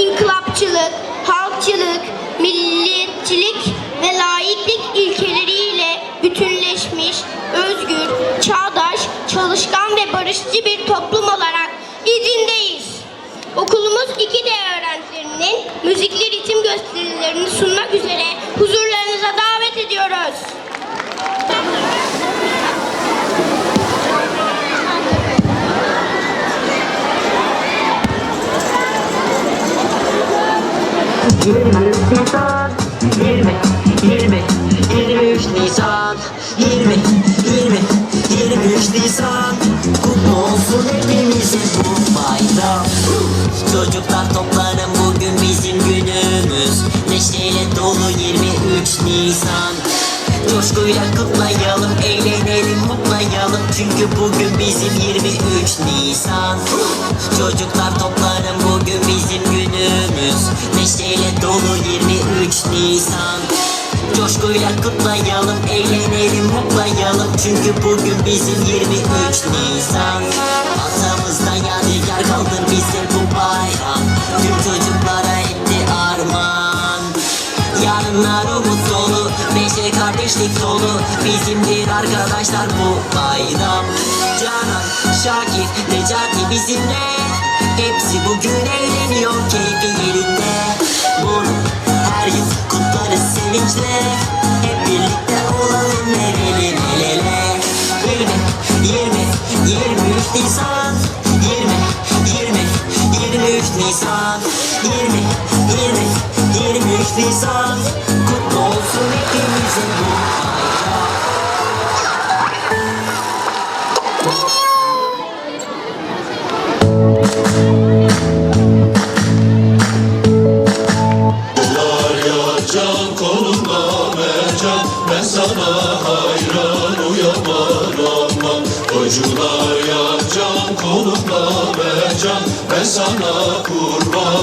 inkılapçılık, halkçılık, milliyetçilik ve laiklik ilkeleriyle bütünleşmiş, özgür, çağdaş, çalışkan ve barışçı bir toplum olarak izindeyiz. Okulumuz 2D öğrencilerinin müzikli ritim gösterilerini sunmak üzere huzurlarınıza Nisan 20 20 23 Nisan 20 20 23 Nisan Kutlu olsun bu bayram. Çocuklar toplanın bugün bizim günümüz. Neşeyle dolu 23 Nisan. Coşkuyla kutlayalım, eğlenelim, mutlayalım. Çünkü bugün bizim 23 Nisan. Çocuklar toplanın Neşeyle dolu 23 Nisan. Coşkuyla kutlayalım, eğlenelim, mutlayalım. Çünkü bugün bizim 23 Nisan. Atamızda yadigar kaldır bize bu bayram. Tüm çocuklara etti armağan. Yarınlar umut dolu Neşe kardeşlik dolu. Bizimdir arkadaşlar bu bayram. Canan, Şakir, Necati bizimle. Hepsi bugün eğleniyor keyfi sevinçle Hep birlikte olalım el ele el ele 20, 20, 23 Nisan 20, 20, 23 Nisan. 20, 20, 23 Nisan. Kutlu olsun hepimize bu ya can kolumda mercan. Ben sana kurban